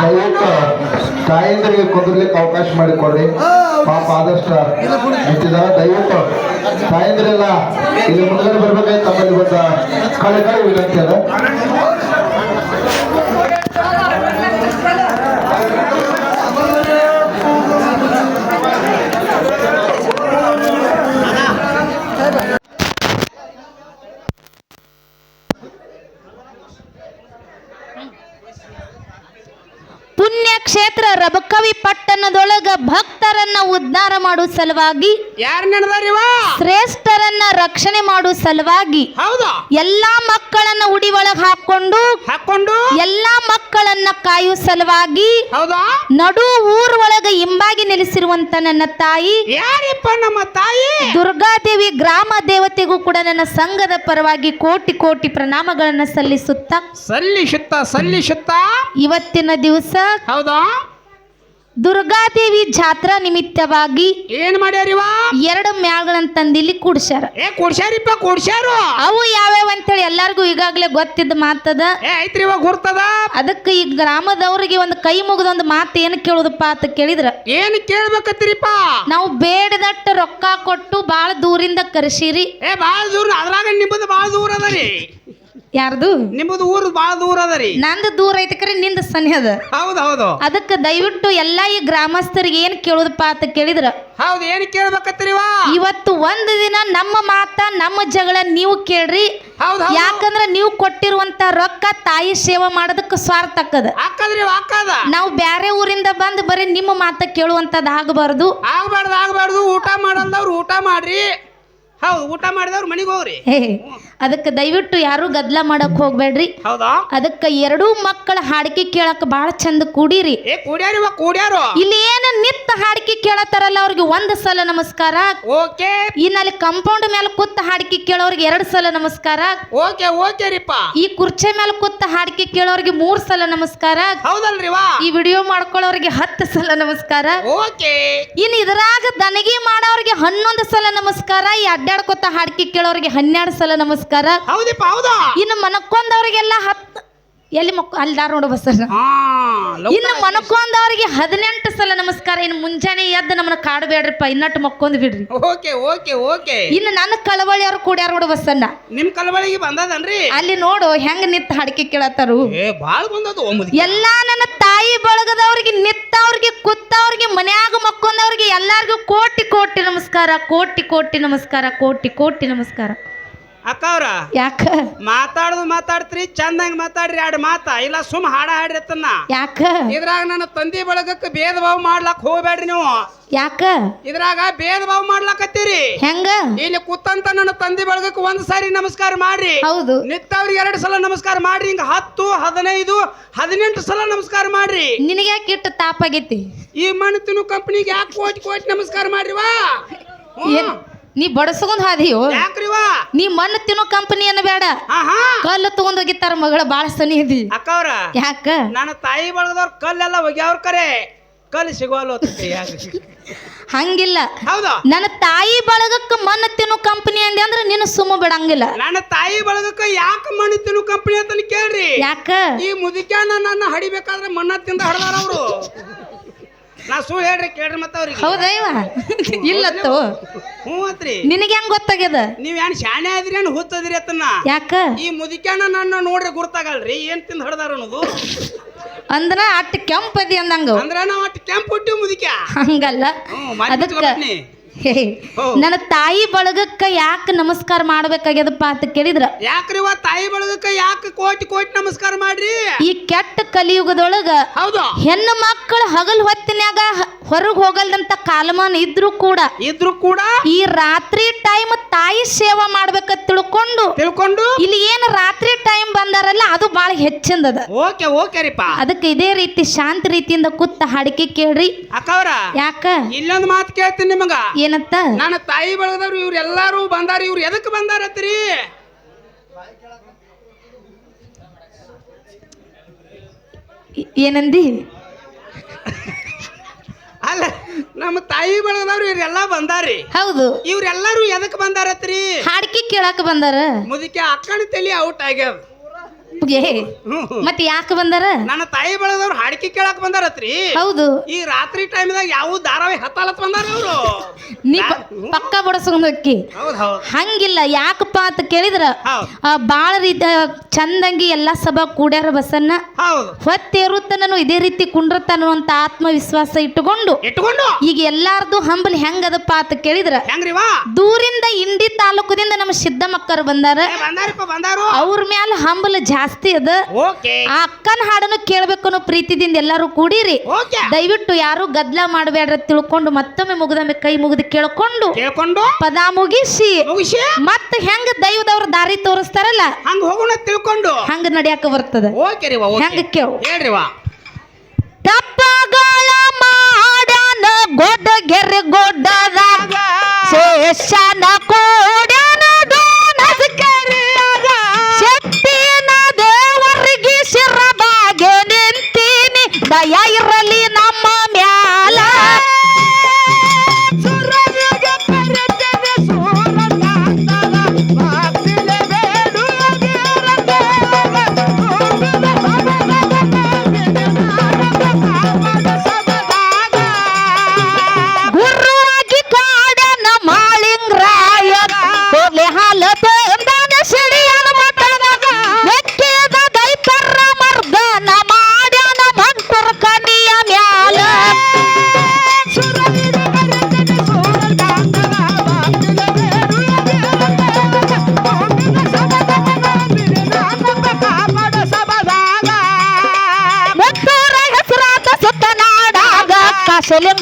ದಯವಿಟ್ಟು ತಾಯಂದರಿಗೆ ಕುಂದ್ರಲಿಕ್ಕೆ ಅವಕಾಶ ಮಾಡಿಕೊಡ್ರಿ. ಪಾಪ ಆದಷ್ಟು ನಿಂತಿದಾರ ದಯವಿಟ್ಟು ತಾಯಂದ್ರೆಲ್ಲ ಇಲ್ಲಿ ಮುಂದೆ ಬರ್ಬೇಕಾದ್ರೆ ತಮ್ಮಲ್ಲಿ ಬಂದ ಕಳೆ ಕಳೆ ವಿನಂತಿ ಅದ. ಪುಣ್ಯಕ್ಷೇತ್ರ ರಬಕವಿ ಪಟ್ಟಣದೊಳಗ ಭಕ್ತರನ್ನ ಉದ್ಧಾರ ಮಾಡುವ ಸಲುವಾಗಿ ಯಾರು ನಡೆದಾರಿವ ಶ್ರೇಷ್ಠರನ್ನ ರಕ್ಷಣೆ ಮಾಡುವ ಸಲುವಾಗಿ ಹೌದಾ? ಎಲ್ಲಾ ಮಕ್ಕಳನ್ನ ಉಡಿ ಒಳಗ್ ಹಾಕೊಂಡು ಹಾಕೊಂಡು ಎಲ್ಲಾ ಮಕ್ಕಳನ್ನ ಕಾಯುವ ಸಲುವಾಗಿ ಹೌದಾ? ನಡು ಊರ್ ಒಳಗ ಹಿಂಬಾಗಿ ನೆಲೆಸಿರುವಂತ ನನ್ನ ತಾಯಿ ಯಾರಿಪ್ಪ ನಮ್ಮ ತಾಯಿ? ದುರ್ಗಾದೇವಿ ಗ್ರಾಮ ದೇವತೆಗೂ ಕೂಡ ನನ್ನ ಸಂಘದ ಪರವಾಗಿ ಕೋಟಿ ಕೋಟಿ ಪ್ರಣಾಮಗಳನ್ನ ಸಲ್ಲಿಸುತ್ತಾ ಸಲ್ಲಿಸುತ್ತ ಸಲ್ಲಿಸುತ್ತ? ಇವತ್ತಿನ ದಿವಸ ಹೌದಾ? ದುರ್ಗಾದೇವಿ ಜಾತ್ರಾ ನಿಮಿತ್ತವಾಗಿ ಏನ್ ಮಾಡ್ಯಾರಿವ ಎರಡು ಮ್ಯಾಗಳನ್ನ ತಂದಿಲ್ಲಿ ಕೂಡ್ಸ್ಯಾರ. ಏ ಕೊಡ್ಸ್ಯಾರಿಪ್ಪ ಕೊಡ್ಸ್ಯಾರು? ಅವು ಯಾವ್ಯಾವ ಅಂತೇಳಿ ಎಲ್ಲಾರ್ಗೂ ಈಗಾಗಲೇ ಗೊತ್ತಿದ್ದ ಮಾತದ. ಏ ಐತ್ರಿ ಇವಾಗ ಗುರ್ತದ? ಅದಕ್ಕೆ ಈ ಗ್ರಾಮದವ್ರಿಗೆ ಒಂದು ಕೈ ಮುಗಿದ ಒಂದು ಮಾತು ಏನು ಕೇಳುದಪ್ಪ ಅಂತ ಕೇಳಿದ್ರ. ಏನ್ ಕೇಳ್ಬೇಕತ್ರಿಪ್ಪ? ನಾವು ಬೇಡದಟ್ಟು ರೊಕ್ಕ ಕೊಟ್ಟು ಬಾಳ ದೂರಿಂದ ಕರೆಸಿರಿ. ಏ ಬಾಳ ದೂರ ಅದ್ರಾಗ ನಿಮ್ಮದು ಬಾಳ ದೂರ ಅದರಿ ಯಾರ್ದು? ನಿಮ್ಮದು ಊರು ಬಹಳ ದೂರ ಅದರಿ ನಂದು ದೂರ ಐತಿ ಕರೆ ನಿಂದ ಸನಿ ಅದ. ಹೌದು ಹೌದು. ಅದಕ್ಕೆ ದಯವಿಟ್ಟು ಎಲ್ಲಾ ಈ ಗ್ರಾಮಸ್ಥರಿಗೆ ಏನ್ ಕೇಳುದಪ್ಪ ಅಂತ ಕೇಳಿದ್ರ? ಹೌದು ಏನ್ ಕೇಳ್ಬೇಕತ್ತೀರಿವ ಇವತ್ತು ಒಂದು ದಿನ ನಮ್ಮ ಮಾತ ನಮ್ಮ ಜಗಳ ನೀವು ಕೇಳ್ರಿ. ಹೌದು ಹೌದು. ಯಾಕಂದ್ರೆ ನೀವು ಕೊಟ್ಟಿರುವಂತ ರೊಕ್ಕ ತಾಯಿ ಸೇವೆ ಮಾಡೋದಕ್ಕೆ ಸ್ವಾರ್ಥ ಆಕ್ಕದ. ಹಾಕದ್ರಿ ಹಾಕದ ನಾವು ಬ್ಯಾರೆ ಊರಿಂದ ಬಂದು ಬರೀ ನಿಮ್ಮ ಮಾತ ಕೇಳುವಂತದ್ದು ಆಗಬಾರ್ದು. ಆಗ್ಬಾರ್ದು ಆಗ್ಬಾರ್ದು. ಊಟ ಮಾಡಲ್ದವ್ರು ಊಟ ಮಾಡ್ರಿ. ಹೌದು ಊಟ ಮಾಡಿದವ್ರು ಮನೆಗೆ ಹೋಗ್ರಿ. ಅದಕ್ಕೆ ದಯವಿಟ್ಟು ಯಾರು ಗದ್ಲ ಮಾಡಕ್ ಹೋಗ್ಬೇಡ್ರಿ. ಹೌದಾ? ಅದಕ್ಕೆ ಎರಡೂ ಮಕ್ಕಳ ಹಾಡಿಕೆ ಕೇಳಕ್ ಬಹಳ ಚಂದ ಕೂಡಿರಿ. ಏ ಕೂಡ್ಯಾರಿವ ಕೂಡ್ಯಾರು? ಇಲ್ಲಿ ನಿತ್ತ ಹಾಡಿಕೆ ಕೇಳತ್ತಾರಲ್ಲ ಅವ್ರಿಗೆ ಒಂದ್ ಸಲ ನಮಸ್ಕಾರ. ಓಕೆ. ಇನ್ನಲ್ಲಿ ಕಂಪೌಂಡ್ ಮೇಲೆ ಕೂತ ಹಾಡಿಕೆ ಕೇಳೋರಿಗೆ ಎರಡ್ ಸಲ ನಮಸ್ಕಾರ. ಓಕೆ ಓಕೆ ರೀಪ್ಪ ಈ ಕುರ್ಚೆ ಮೇಲೆ ಕೂತ ಹಾಡಿಕೆ ಕೇಳೋರಿಗೆ ಮೂರ್ ಸಲ ನಮಸ್ಕಾರ. ಹೌದಲ್ರಿವಾ ಈ ವಿಡಿಯೋ ಮಾಡ್ಕೊಳ್ಳೋರಿಗೆ ಹತ್ತು ಸಲ ನಮಸ್ಕಾರ. ಓಕೆ. ಇನ್ನು ಇದ್ರಾಗ ದನಗಿ ಮಾಡೋರಿಗೆ ಹನ್ನೊಂದು ಸಲ ನಮಸ್ಕಾರ ಈ ಅಡ್ಡಾಡ್ಕೊತ ಹಾಡಿಕೆ ಕೇಳೋರಿಗೆ ಹನ್ನೆರಡು ಸಲ ನಮಸ್ಕಾರ. ಹೌದಿಪ್ಪ ಹೌದಾ? ಇನ್ನು ಮನಕ್ಕೊಂದವ್ರಿಗೆಲ್ಲ ಹತ್ತು ಎಲ್ಲಿ ಮಕ್ಕ ಅಲ್ದಾರ ನೋಡು ಬಸಣ್ಣ ಹಾ ಇನ್ನು ಮನಕೊಂದವ್ರಿಗೆ ಹದಿನೆಂಟು ಸಲ ನಮಸ್ಕಾರ ಇನ್ನು ಮುಂಜಾನೆ ಎದ್ದು ನಮ್ಮನ್ನ ಕಾಡಬೇಡ್ರಿಪ್ಪ ಇನ್ನಟ್ಟು ಮಕ್ಕೊಂದ್ ಬಿಡ್ರಿ. Okay okay okay. ಇನ್ನು ನನ್ನ ಕಳವಳಿಯವ್ರು ಕೂಡ್ಯಾರ ನೋಡು ಬಸಣ್ಣ ನಿಮ್ ಕಳವಳಿಗೆ ಬಂದದನ್ರಿ? ಅಲ್ಲಿ ನೋಡು ಹೆಂಗ್ ನಿತ್ತ ಹಾಡಿಕೆ ಕೇಳತ್ತಾರು. ಬಾಳ ಬಂದದು ಎಲ್ಲಾ ನನ್ನ ತಾಯಿ ಬಳಗದವ್ರಿಗೆ ನಿತ್ತವ್ರಿಗೆ ಕುತ್ತವ್ರಿಗೆ ಮನ್ಯಾಗ ಮಕ್ಕೊಂದವ್ರಿಗೆ ಎಲ್ಲಾರ್ಗೂ ಕೋಟಿ ಕೋಟಿ ನಮಸ್ಕಾರ ಕೋಟಿ ಕೋಟಿ ನಮಸ್ಕಾರ ಕೋಟಿ ಕೋಟಿ ನಮಸ್ಕಾರ. ಅಕ್ಕ ಅವ್ರ ಯಾಕ? ಮಾತಾಡುದು ಮಾತಾಡ್ತ್ರಿ ಚಂದಂಗ್ ಮಾತಾಡ್ರಿ ಎರಡು ಮಾತಾ. ಇಲ್ಲ ಸುಮ್ ಹಾಡ ಹಾಡ್ರಿ ತನ್ನ ಯಾಕ? ಇದ್ರಾಗ ನನ್ನ ತಂದಿ ಬಳಗಕ್ಕೆ ಭೇದ ಭಾವ ಮಾಡ್ಲಾಕ್ ಹೋಗ್ಬೇಡ್ರಿ ನೀವು. ಯಾಕ? ಇದ್ರಾಗ ಭೇದ ಭಾವ ಮಾಡ್ಲಾಕತ್ತೀರಿ. ಹೆಂಗ? ಇಲ್ಲಿ ಕುತ್ತಂತ ನನ್ನ ತಂದಿ ಬಳಗಕ್ಕೆ ಒಂದ್ ಸಾರಿ ನಮಸ್ಕಾರ ಮಾಡ್ರಿ. ಹೌದು. ನಿತ್ತವ್ರಿಗೆ ಎರಡು ಸಲ ನಮಸ್ಕಾರ ಮಾಡ್ರಿ ಹಿಂಗ ಹತ್ತು ಹದಿನೈದು ಹದಿನೆಂಟು ಸಲ ನಮಸ್ಕಾರ ಮಾಡ್ರಿ. ನಿನಗೆ ಯಾಕೆ ಇಟ್ಟು ತಾಪಾಗೈತಿ ಈ ಮಣ್ಣು ತಿನ್ನು ಕಂಪ್ನಿಗೆ ಯಾಕೆ ಕೋಟಿ ಕೋಟಿ ನಮಸ್ಕಾರ ಮಾಡ್ರಿವಾ? ಏನ್? ನೀ ಬಡಸ್ಕೊಂಡ್ ಹಾದಿಯೋ? ಯಾಕ್ರಿವಾ ನೀ ಮಣ್ಣು ತಿನ್ನೋ ಕಂಪನಿ ಅನ್ನ ಬೇಡ. ಹಾ ಹಾ ಕಲ್ಲು ತಗೊಂಡ್ ಹೋಗಿತ್ತಾರ ಮಗಳ ಬಾಳ ಸನಿ ಇದಿ ಅಕ್ಕವ್ರ ಯಾಕ? ನನ್ನ ತಾಯಿ ಬಳಗದವ್ರ ಕಲ್ಲೆಲ್ಲ ಒಗ್ಯಾವ್ರ ಕರೆ. ಕಲ್ಲು ಸಿಗೋಲ್ಲ ಹಂಗಿಲ್ಲ. ಹೌದು. ನನ್ನ ತಾಯಿ ಬಳಗಕ್ಕ ಮಣ್ಣು ತಿನ್ನೋ ಕಂಪನಿ ಅಂದೆ ಅಂದ್ರೆ ನೀನು ಸುಮ್ಮ ಬಿಡಂಗಿಲ್ಲ. ನನ್ನ ತಾಯಿ ಬಳಗಕ್ಕೆ ಯಾಕೆ ಮಣ್ಣು ತಿನ್ನು ಕಂಪನಿ ಅಂತ ಕೇಳ್ರಿ. ಯಾಕ? ಈ ಮುದುಕ್ಯಾನ ನನ್ನ ಹಡಿಬೇಕಾದ್ರೆ ಮಣ್ಣ ತಿಂದ ಹಡ್ದಾರ ಅವರು. ನಾ ಸುಳ್ಳು ಹೇಳ್ರಿ ಕೇಳ್ರಿ ಮತ್ತೆ ಅವ್ರಿಗೆ ಹೌದೈವ ಇಲ್ಲತ್ತು? ಅತ್ರಿ ನಿನಗೆ ಹೆಂಗ್ ಗೊತ್ತಾಗ್ಯದ? ನೀವ್ ಏನ್ ಶಾಣೆ ಆದ್ರಿ ಏನ್ ಹುತ್ತದ್ರಿ ಅತ್ತನ್ನ? ಯಾಕ? ಈ ಮುದಿಕ್ಯಾನ ನನ್ನ ನೋಡ್ರಿ ಗುರ್ತಾಗಲ್ರಿ ಏನ್ ತಿಂದ್ ಹಡ್ದಾರ ಅನ್ನೋದು. ಅಂದ್ರ ಅಟ್ ಕೆಂಪದಿ ಅಂದಂಗ. ಅಂದ್ರ ನಾವ್ ಅಟ್ ಕೆಂಪ್ ಹುಟ್ಟಿ ಮುದಿಕ ಹಂಗಲ್ಲ. ಹ್ಞೂ ಮಾರಿ ಅದಕ್ಕ. ಹೇ, ನನ್ನ ತಾಯಿ ಬಳಗಕ್ಕ ಯಾಕೆ ನಮಸ್ಕಾರ ಮಾಡ್ಬೇಕಾಗ್ಯದಪ್ಪ ಅಂತ ಕೇಳಿದ್ರ? ಯಾಕ್ರಿ ಇವ ತಾಯಿ ಬಳಗಕ್ಕ ಯಾಕೆ ಕೋಟಿ ಕೋಟಿ ನಮಸ್ಕಾರ ಮಾಡ್ರಿ? ಈ ಕೆಟ್ಟ ಕಲಿಯುಗದೊಳಗ ಹೌದು. ಹೆಣ್ಣು ಮಕ್ಕಳು ಹಗಲ್ ಹೊತ್ತಿನ್ಯಾಗ ಹೊರಗೆ ಹೋಗಲ್ದಂತ ಕಾಲಮಾನ ಇದ್ರು ಕೂಡ ಇದ್ರು ಕೂಡ ಈ ರಾತ್ರಿ ಟೈಮ್ ತಾಯಿ ಸೇವಾ ಮಾಡ್ಬೇಕ ತಿಳ್ಕೊಂಡು ತಿಳ್ಕೊಂಡು ಇಲ್ಲಿ ಏನ್ ರಾತ್ರಿ ಟೈಮ್ ಬಂದಾರಲ್ಲ ಅದು ಬಾಳ ಹೆಚ್ಚಿಂದದ. Okay okay ರೀಪ. ಅದಕ್ಕೆ ಇದೇ ರೀತಿ ಶಾಂತ ರೀತಿಯಿಂದ ಕೂತ ಹಾಡಿಕೆ ಕೇಳ್ರಿ. ಅಕ್ಕವ್ರ ಯಾಕ? ಇಲ್ಲೊಂದು ಮಾತು ಕೇಳ್ತೀನಿ ನಿಮಗ. ಏನಂತ? ನನ್ನ ತಾಯಿ ಬಳಗದವ್ರು ಇವ್ರು ಎಲ್ಲಾರು ಬಂದಾರ ಇವ್ರು ಎದಕ್ಕೆ ಬಂದಾರತ್ರಿ ಏನಂದಿ ಅಲ್ಲ ನಮ್ಮ ತಾಯಿ ಬಳಗದವ್ರು ಇವ್ರೆಲ್ಲಾ ಬಂದಾರಿ. ಹೌದು. ಇವ್ರೆಲ್ಲಾರು ಎದಕ್ ಬಂದಾರತ್ರಿ? ಹಾಡ್ಕಿ ಕೇಳಾಕ ಬಂದಾರ. ಮುದುಕಿ ಅಕ್ಕನ ತಲೆ ಔಟ್ ಆಗ್ಯದ ಏ ಮತ್ತೆ ಯಾಕೆ ಬಂದಾರ? ನನ್ನ ತಾಯಿ ಬೆಳೆದವ್ರು ಹಾಡಿಕೆ ಕೇಳಕ್ ಬಂದಾರತ್ರಿ. ಹೌದು. ಈ ರಾತ್ರಿ ಟೈಮ್ದಾಗ ಯಾವ ಧಾರಾವಾಹಿ ಹತ್ತಾಲತ್ ಬಂದಾರ ಇವರು ನೀ ಪ- ಪಕ್ಕ ಬಡಸ್ಕೊಂಡಕ್ಕಿ ಹೌದ್ ಹೌದ್. ಹಂಗಿಲ್ಲ ಯಾಕಪ್ಪ ಅಂತ ಕೇಳಿದ್ರ? ಹೌದ್. ಆ, ಬಾಳ ರೀತಿ ಚಂದಂಗಿ ಎಲ್ಲಾ ಸಭಾ ಕೂಡ್ಯಾರ ಬಸನ್ನ ಹೌದು. ಹೊತ್ತೇರುತ್ತನನು ಇದೇ ರೀತಿ ಕುಂಡ್ರತನೋ ಅಂತ ಆತ್ಮವಿಶ್ವಾಸ ಇಟ್ಟುಕೊಂಡು ಇಟ್ಕೊಂಡು ಈಗ ಎಲ್ಲಾರ್ದು ಹಂಬಲ್ ಹೆಂಗದಪ್ಪ ಅಂತ ಕೇಳಿದ್ರ? ಹೆಂಗ್ರಿವಾ ದೂರಿಂದ ಇಂಡಿ ತಾಲೂಕದಿಂದ ನಮ್ಮ ಸಿದ್ದಮ್ಮಕ್ಕರು ಬಂದಾರ. ಬಂದಾರಪ್ಪ ಬಂದಾರಿಪ್ಪ ಬಂದಾರು. ಅವ್ರ ಮ್ಯಾಲ ಹಂಬಲ ಜಾಸ್ತಿ ಅದ. ಓಕೆ. ಆ ಅಕ್ಕನ ಹಾಡನ್ನು ಕೇಳಬೇಕು ಅನ್ನೋ ಪ್ರೀತಿದಿಂದ ಎಲ್ಲರೂ ಕೂಡಿರಿ. ಓಕೆ. ದಯವಿಟ್ಟು ಯಾರು ಗದ್ಲ ಮಾಡಬೇಡ್ರ ತಿಳ್ಕೊಂಡು ಮತ್ತೊಮ್ಮೆ ಮುಗಿದೊಮ್ಮೆ ಕೈ ಮುಗಿದು ಕೇಳ್ಕೊಂಡು ಕೇಳ್ಕೊಂಡು ಪದ ಮುಗಿಸಿ ಮುಗಿಸಿ. ಮತ್ತ ಹೆಂಗ ದೈವದವ್ರ ದಾರಿ ತೋರಿಸ್ತಾರಲ್ಲ ಹಂಗ ಹೋಗೋಣ ತಿಳ್ಕೊಂಡು. ಹಂಗ ನಡ್ಯಾಕ ಬರ್ತದ. ಓಕೆ ಹೆಂಗ ಓಕೆ. ಕೇಳು. ಹೇಳ್ರಿವಾ ತಪ್ಪಗಳ ಮಾಡನ ಗೊಡ್ಡ ಗೆರೆ ಗೊಡ್ಡದಾಗ ಶೇಷನ Selim